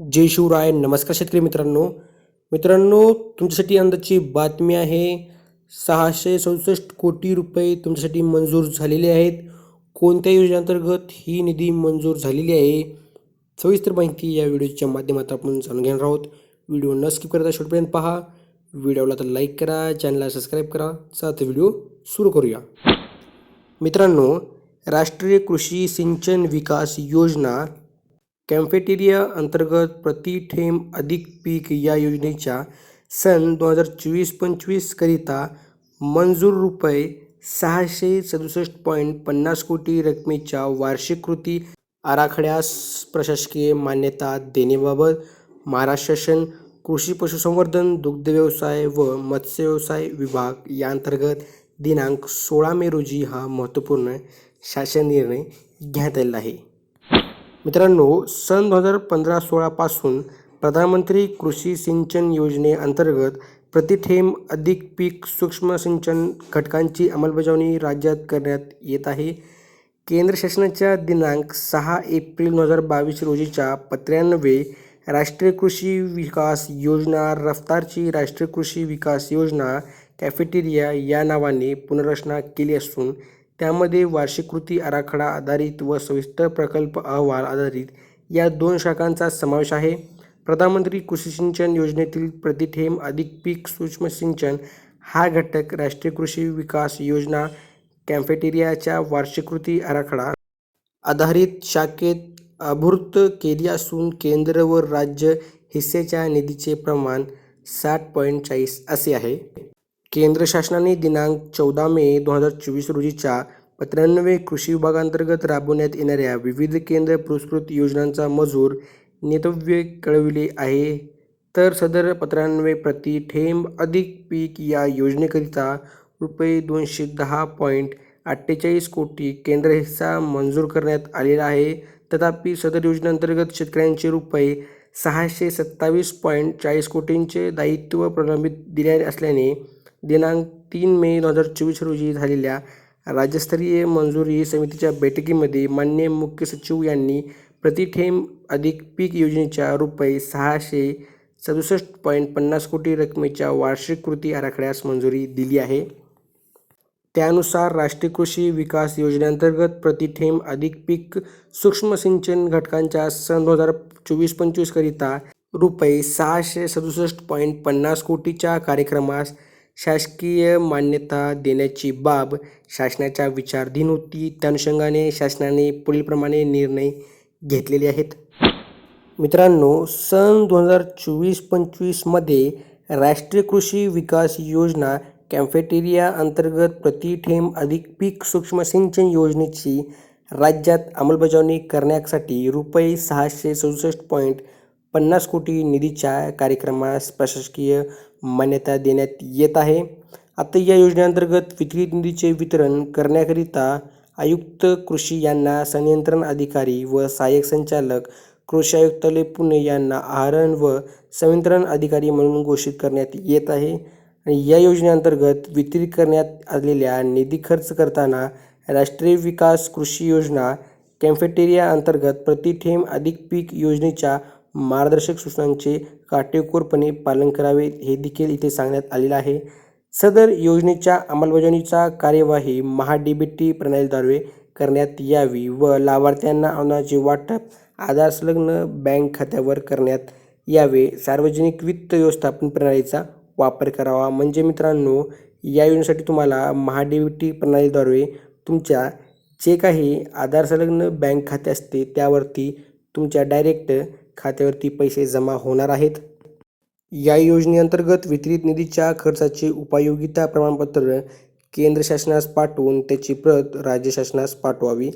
जय शिवराय नमस्कार शेतकरी मित्रांनो. मित्रांनो तुमच्यासाठी अंदाजची बातमी आहे सहाशे सदुसष्ट कोटी रुपये तुमच्यासाठी मंजूर झालेले आहेत. कोणत्या योजनेअंतर्गत ही निधी मंजूर झालेली आहे? सविस्तर माहिती या व्हिडिओच्या माध्यमात आपण जाणून घेणार आहोत. व्हिडिओ न स्किप करता शेवटपर्यंत पहा. व्हिडिओला तर लाईक करा चॅनलला सबस्क्राईब करा. चला तर व्हिडिओ सुरू करूया. मित्रांनो राष्ट्रीय कृषी सिंचन विकास योजना कॅम्फेटेरिया अंतर्गत प्रति थेंब अधिक पीक या योजनेच्या सन दोन हजार चोवीस पंचवीसकरिता मंजूर रुपये सहाशे सदुसष्ट पॉईंट पन्नास कोटी रकमेच्या वार्षिक कृती आराखड्यास प्रशासकीय मान्यता देण्याबाबत महाराष्ट्र शासन कृषी पशुसंवर्धन दुग्धव्यवसाय व मत्स्यव्यवसाय विभाग यांतर्गत दिनांक सोळा मे रोजी हा महत्त्वपूर्ण शासन निर्णय घेण्यात आलेला आहे. मित्रांनो सन दोन हजार पंधरा सोळापासून प्रधानमंत्री कृषी सिंचन योजनेअंतर्गत प्रतिथेंब अधिक पीक सूक्ष्म सिंचन घटकांची अंमलबजावणी राज्यात करण्यात येत आहे. केंद्र शासनाच्या दिनांक सहा एप्रिल दोन हजार बावीस रोजीच्या पत्र्यान्वये राष्ट्रीय कृषी विकास योजना रफ्तारची राष्ट्रीय कृषी विकास योजना कॅफेटेरिया या नावाने पुनर्रचना केली असून त्यामध्ये वार्षिक कृती आराखडा आधारित व सविस्तर प्रकल्प अहवाल आधारित या दोन शाखांचा समावेश आहे. प्रधानमंत्री कृषी सिंचन योजनेतील प्रतिथेम अधिक पीक सूक्ष्म सिंचन हा घटक राष्ट्रीय कृषी विकास योजना कॅम्फेटेरियाच्या वार्षिक कृती आराखडा आधारित शाखेत अभूर्त केली असून केंद्र व राज्य हिस्सेच्या निधीचे प्रमाण साठ पॉईंट चाळीस असे आहे. केंद्र शासनाने दिनांक चौदा मे दोन हजार चोवीस रोजीच्या पत्र्याण्णवे कृषी विभागांतर्गत राबवण्यात येणाऱ्या विविध केंद्र पुरस्कृत योजनांचा मजूर नेतव्य कळविले आहे. तर सदर पत्र्याण्णवे प्रति थेंब अधिक पीक या योजनेकरिता रुपये दोनशे दहा पॉईंट अठ्ठेचाळीस कोटी केंद्र हिस्सा मंजूर करण्यात आलेला आहे. तथापि सदर योजनेअंतर्गत शेतकऱ्यांचे रुपये सहाशे सत्तावीस पॉईंट चाळीस कोटींचे दायित्व प्रलंबित दिले असल्याने दिनांक तीन मे दोन हजार चोवीस रोजी झालेल्या राज्यस्तरीय मंजुरी समितीच्या बैठकीमध्ये मान्य मुख्य सचिव यांनी प्रतिठेम अधिक पीक योजनेच्या रुपये सहाशे सदुसष्ट पॉईंट पन्नास कोटी रकमेच्या वार्षिक कृती आराखड्यास मंजुरी दिली आहे. त्यानुसार राष्ट्रीय कृषी विकास योजनेअंतर्गत प्रतिठेम अधिक पीक सूक्ष्म सिंचन घटकांच्या सन दोन हजार चोवीस पंचवीसकरिता रुपये सहाशे सदुसष्ट पॉईंट पन्नास कोटीच्या कार्यक्रमास शासकीय मान्यता देण्याची बाब शासनाच्या विचाराधीन होती. त्या अनुषंगाने शासनाने पुढीलप्रमाणे निर्णय घेतलेले आहेत. मित्रांनो सन दोन हजार चोवीस पंचवीसमध्ये राष्ट्रीय कृषी विकास योजना कॅम्फेटेरिया अंतर्गत प्रतिठेम अधिक पीक सूक्ष्म सिंचन योजनेची राज्यात अंमलबजावणी करण्यासाठी रुपये सहाशे सदुसष्ट पॉईंट पन्नास कोटी निधीच्या कार्यक्रमास प्रशासकीय मान्यता देण्यात येत आहे. आता या योजनेअंतर्गत वितरित निधीचे वितरण करण्याकरिता आयुक्त कृषी यांना संनियंत्रण अधिकारी व सहाय्यक संचालक कृषी आयुक्तालय पुणे यांना आहरण व संवितरण अधिकारी म्हणून घोषित करण्यात येत आहे. आणि या योजनेअंतर्गत वितरित करण्यात आलेल्या निधी खर्च करताना राष्ट्रीय विकास कृषी योजना कॅम्फेटेरिया अंतर्गत प्रति थेंब अधिक पीक योजनेच्या मार्गदर्शक सूचनांचे काटेकोरपणे पालन करावे हे देखील इथे सांगण्यात आलेलं आहे. सदर योजनेच्या अंमलबजावणीचा कार्यवाही महाडीबीटी प्रणालीद्वारे करण्यात यावी व लाभार्थ्यांना अनुदानाचे वाटप आधार संलग्न बँक खात्यावर करण्यात यावे सार्वजनिक वित्त व्यवस्थापन प्रणालीचा वापर करावा. म्हणजे मित्रांनो या योजनेसाठी तुम्हाला महाडीबीटी प्रणालीद्वारे तुमच्या जे काही आधार संलग्न बँक खाते असते त्यावरती तुमच्या डायरेक्ट खात्यावरती पैसे जमा होणार आहेत. या योजनेअंतर्गत वितरित निधीच्या खर्चाचे उपयोगिता प्रमाणपत्र केंद्र शासनास पाठवून त्याची प्रत राज्य शासनास पाठवावी.